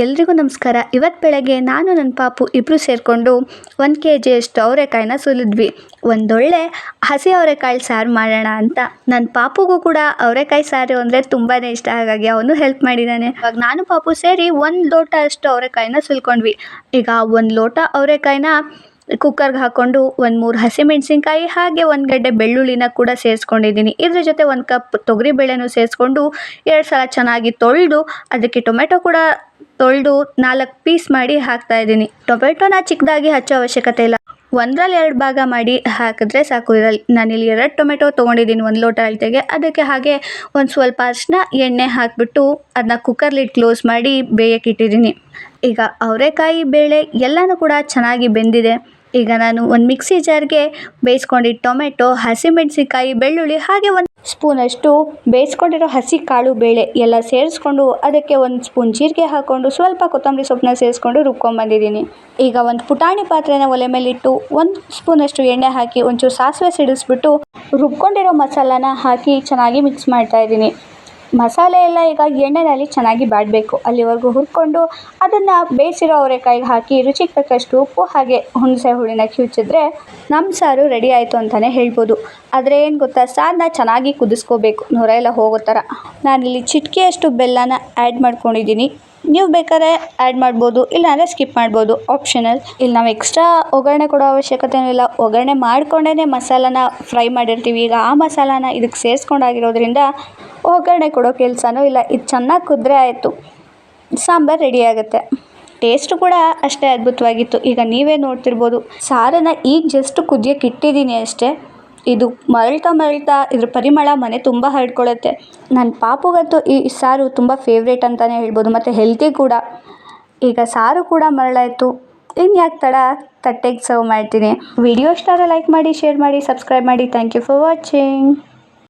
ಎಲ್ರಿಗೂ ನಮಸ್ಕಾರ. ಇವತ್ತು ಬೆಳಗ್ಗೆ ನಾನು ನನ್ನ ಪಾಪು ಇಬ್ಬರು ಸೇರಿಕೊಂಡು ಒಂದು ಕೆ ಜಿಯಷ್ಟು ಅವರೆಕಾಯಿನ ಸುಲಿದ್ವಿ. ಒಂದೊಳ್ಳೆ ಹಸಿ ಅವರೆಕಾಯಿ ಸಾರು ಮಾಡೋಣ ಅಂತ. ನನ್ನ ಪಾಪುಗೂ ಕೂಡ ಅವರೆಕಾಯಿ ಸಾರು ಅಂದರೆ ತುಂಬಾ ಇಷ್ಟ. ಹಾಗಾಗಿ ಅವನು ಹೆಲ್ಪ್ ಮಾಡಿದ್ದಾನೆ ಇವಾಗ ನಾನು ಪಾಪು ಸೇರಿ ಒಂದು ಲೋಟ ಅಷ್ಟು ಅವರೆಕಾಯಿನ ಸುಲ್ಕೊಂಡ್ವಿ. ಈಗ ಒಂದು ಲೋಟ ಅವರೆಕಾಯಿನ ಕುಕ್ಕರ್ಗೆ ಹಾಕ್ಕೊಂಡು ಒಂದು ಮೂರು ಹಸಿಮೆಣಸಿನ್ಕಾಯಿ ಹಾಗೆ ಒಂದು ಗಡ್ಡೆ ಬೆಳ್ಳುಳ್ಳಿನ ಕೂಡ ಸೇರಿಸ್ಕೊಂಡಿದ್ದೀನಿ. ಇದ್ರ ಜೊತೆ ಒಂದು ಕಪ್ ತೊಗರಿಬೇಳೆನೂ ಸೇರಿಸ್ಕೊಂಡು ಎರಡು ಸಲ ಚೆನ್ನಾಗಿ ತೊಳೆದು, ಅದಕ್ಕೆ ಟೊಮೆಟೊ ಕೂಡ ತೊಳೆದು ನಾಲ್ಕು ಪೀಸ್ ಮಾಡಿ ಹಾಕ್ತಾ ಇದ್ದೀನಿ. ಟೊಮೆಟೊನ ಚಿಕ್ಕದಾಗಿ ಹಚ್ಚೋ ಅವಶ್ಯಕತೆ ಇಲ್ಲ. ಒಂದರಲ್ಲಿ ಎರಡು ಭಾಗ ಮಾಡಿ ಹಾಕಿದ್ರೆ ಸಾಕು. ಇದರಲ್ಲಿ ನಾನಿಲ್ಲಿ ಎರಡು ಟೊಮೆಟೊ ತೊಗೊಂಡಿದ್ದೀನಿ ಒಂದು ಲೋಟ ಅಳತೆಗೆ. ಅದಕ್ಕೆ ಹಾಗೆ ಒಂದು ಸ್ವಲ್ಪ ಅಷ್ಟನ್ನ ಎಣ್ಣೆ ಹಾಕಿಬಿಟ್ಟು ಅದನ್ನ ಕುಕ್ಕರ್ ಲಿಡ್ ಕ್ಲೋಸ್ ಮಾಡಿ ಬೇಯಕ್ಕೆ ಇಟ್ಟಿದ್ದೀನಿ. ಈಗ ಅವರೆಕಾಯಿ ಬೇಳೆ ಎಲ್ಲನೂ ಕೂಡ ಚೆನ್ನಾಗಿ ಬೆಂದಿದೆ. ಈಗ ನಾನು ಒಂದು ಮಿಕ್ಸಿ ಜಾರ್ಗೆ ಬೇಯಿಸ್ಕೊಂಡಿದ್ದ ಟೊಮೆಟೊ ಹಸಿಮೆಣಸಿನ್ಕಾಯಿ ಬೆಳ್ಳುಳ್ಳಿ ಹಾಗೆ ಒಂದು ಸ್ಪೂನಷ್ಟು ಬೇಯಿಸ್ಕೊಂಡಿರೋ ಹಸಿ ಕಾಳು ಬೇಳೆ ಎಲ್ಲ ಸೇರಿಸ್ಕೊಂಡು ಅದಕ್ಕೆ ಒಂದು ಸ್ಪೂನ್ ಜೀರಿಗೆ ಹಾಕ್ಕೊಂಡು ಸ್ವಲ್ಪ ಕೊತ್ತಂಬರಿ ಸೊಪ್ಪನ್ನ ಸೇರಿಸ್ಕೊಂಡು ರುಬ್ಕೊಂಬಂದಿದ್ದೀನಿ ಈಗ ಒಂದು ಪುಟಾಣಿ ಪಾತ್ರೆನ ಒಲೆ ಮೇಲಿಟ್ಟು ಒಂದು ಸ್ಪೂನಷ್ಟು ಎಣ್ಣೆ ಹಾಕಿ ಒಂಚೂರು ಸಾಸಿವೆ ಸಿಡಿಸ್ಬಿಟ್ಟು ರುಬ್ಕೊಂಡಿರೋ ಮಸಾಲಾನ ಹಾಕಿ ಚೆನ್ನಾಗಿ ಮಿಕ್ಸ್ ಮಾಡ್ತಾ ಇದ್ದೀನಿ. ಮಸಾಲೆ ಎಲ್ಲ ಈಗ ಎಣ್ಣೆಯಲ್ಲಿ ಚೆನ್ನಾಗಿ ಬಾಡಬೇಕು. ಅಲ್ಲಿವರೆಗೂ ಹುರ್ಕೊಂಡು ಅದನ್ನು ಬೇಯಿಸಿರೋ ಅವರೆಕಾಯಿಗೆ ಹಾಕಿ ರುಚಿಗೆ ತಕ್ಕಷ್ಟು ಉಪ್ಪು ಹಾಗೆ ಹುಣಸೆ ಹುಳಿನ ಕಿವುಚಿದ್ರೆ ನಮ್ಮ ಸಾರು ರೆಡಿ ಆಯಿತು ಅಂತಲೇ ಹೇಳ್ಬೋದು. ಆದರೆ ಏನು ಗೊತ್ತಾ ಸಾರನ್ನ ಚೆನ್ನಾಗಿ ಕುದಿಸ್ಕೋಬೇಕು. ನೊರೆ ಎಲ್ಲ ಹೋಗೋ ಥರ. ನಾನಿಲ್ಲಿ ಚಿಟಿಕೆಯಷ್ಟು ಬೆಲ್ಲನ ಆ್ಯಡ್ ಮಾಡ್ಕೊಂಡಿದ್ದೀನಿ. ನೀವು ಬೇಕಾದ್ರೆ ಆ್ಯಡ್ ಮಾಡ್ಬೋದು, ಇಲ್ಲಾಂದರೆ ಸ್ಕಿಪ್ ಮಾಡ್ಬೋದು. ಆಪ್ಷನಲ್ ಇಲ್ಲಿ ನಾವು ಎಕ್ಸ್ಟ್ರಾ ಒಗ್ಗರಣೆ ಕೊಡೋ ಅವಶ್ಯಕತೆನೂ ಇಲ್ಲ ಒಗ್ಗರಣೆ ಮಾಡಿಕೊಂಡೇ ಮಸಾಲಾನ ಫ್ರೈ ಮಾಡಿರ್ತೀವಿ. ಈಗ ಆ ಮಸಾಲಾನ ಇದಕ್ಕೆ ಸೇರಿಸ್ಕೊಂಡಾಗಿರೋದ್ರಿಂದ ಒಗ್ಗರಣೆ ಕೊಡೋ ಕೆಲಸನೂ ಇಲ್ಲ. ಇದು ಚೆನ್ನಾಗಿ ಕುದ್ರೆ ಆಯಿತು. ಸಾಂಬಾರು ರೆಡಿ ಆಗುತ್ತೆ. ಟೇಸ್ಟು ಕೂಡ ಅಷ್ಟೇ ಅದ್ಭುತವಾಗಿತ್ತು. ಈಗ ನೀವೇ ನೋಡ್ತಿರ್ಬೋದು. ಸಾರನ್ನು ಈಗ ಜಸ್ಟ್ ಕುದಿಯೋಕ್ಕಿಟ್ಟಿದ್ದೀನಿ ಅಷ್ಟೇ. ಇದು ಮರಳ್ತಾ ಮರಳ್ತಾ ಇದ್ರ ಪರಿಮಳ ಮನೆ ತುಂಬ ಹರಡ್ಕೊಳ್ಳುತ್ತೆ. ನನ್ನ ಪಾಪುಗಂತೂ ಈ ಸಾರು ತುಂಬ ಫೇವ್ರೇಟ್ ಅಂತಲೇ ಹೇಳ್ಬೋದು, ಮತ್ತು ಹೆಲ್ತಿ ಕೂಡ. ಈಗ ಸಾರು ಕೂಡ ಮರಳಾಯಿತು. ಇನ್ಯಾಕೆ ತಡ? ತಟ್ಟೆಗೆ ಸರ್ವ್ ಮಾಡ್ತೀನಿ. ವಿಡಿಯೋ ಇಷ್ಟ ಆದರೆ ಲೈಕ್ ಮಾಡಿ ಶೇರ್ ಮಾಡಿ ಸಬ್ಸ್ಕ್ರೈಬ್ ಮಾಡಿ. Thank you for watching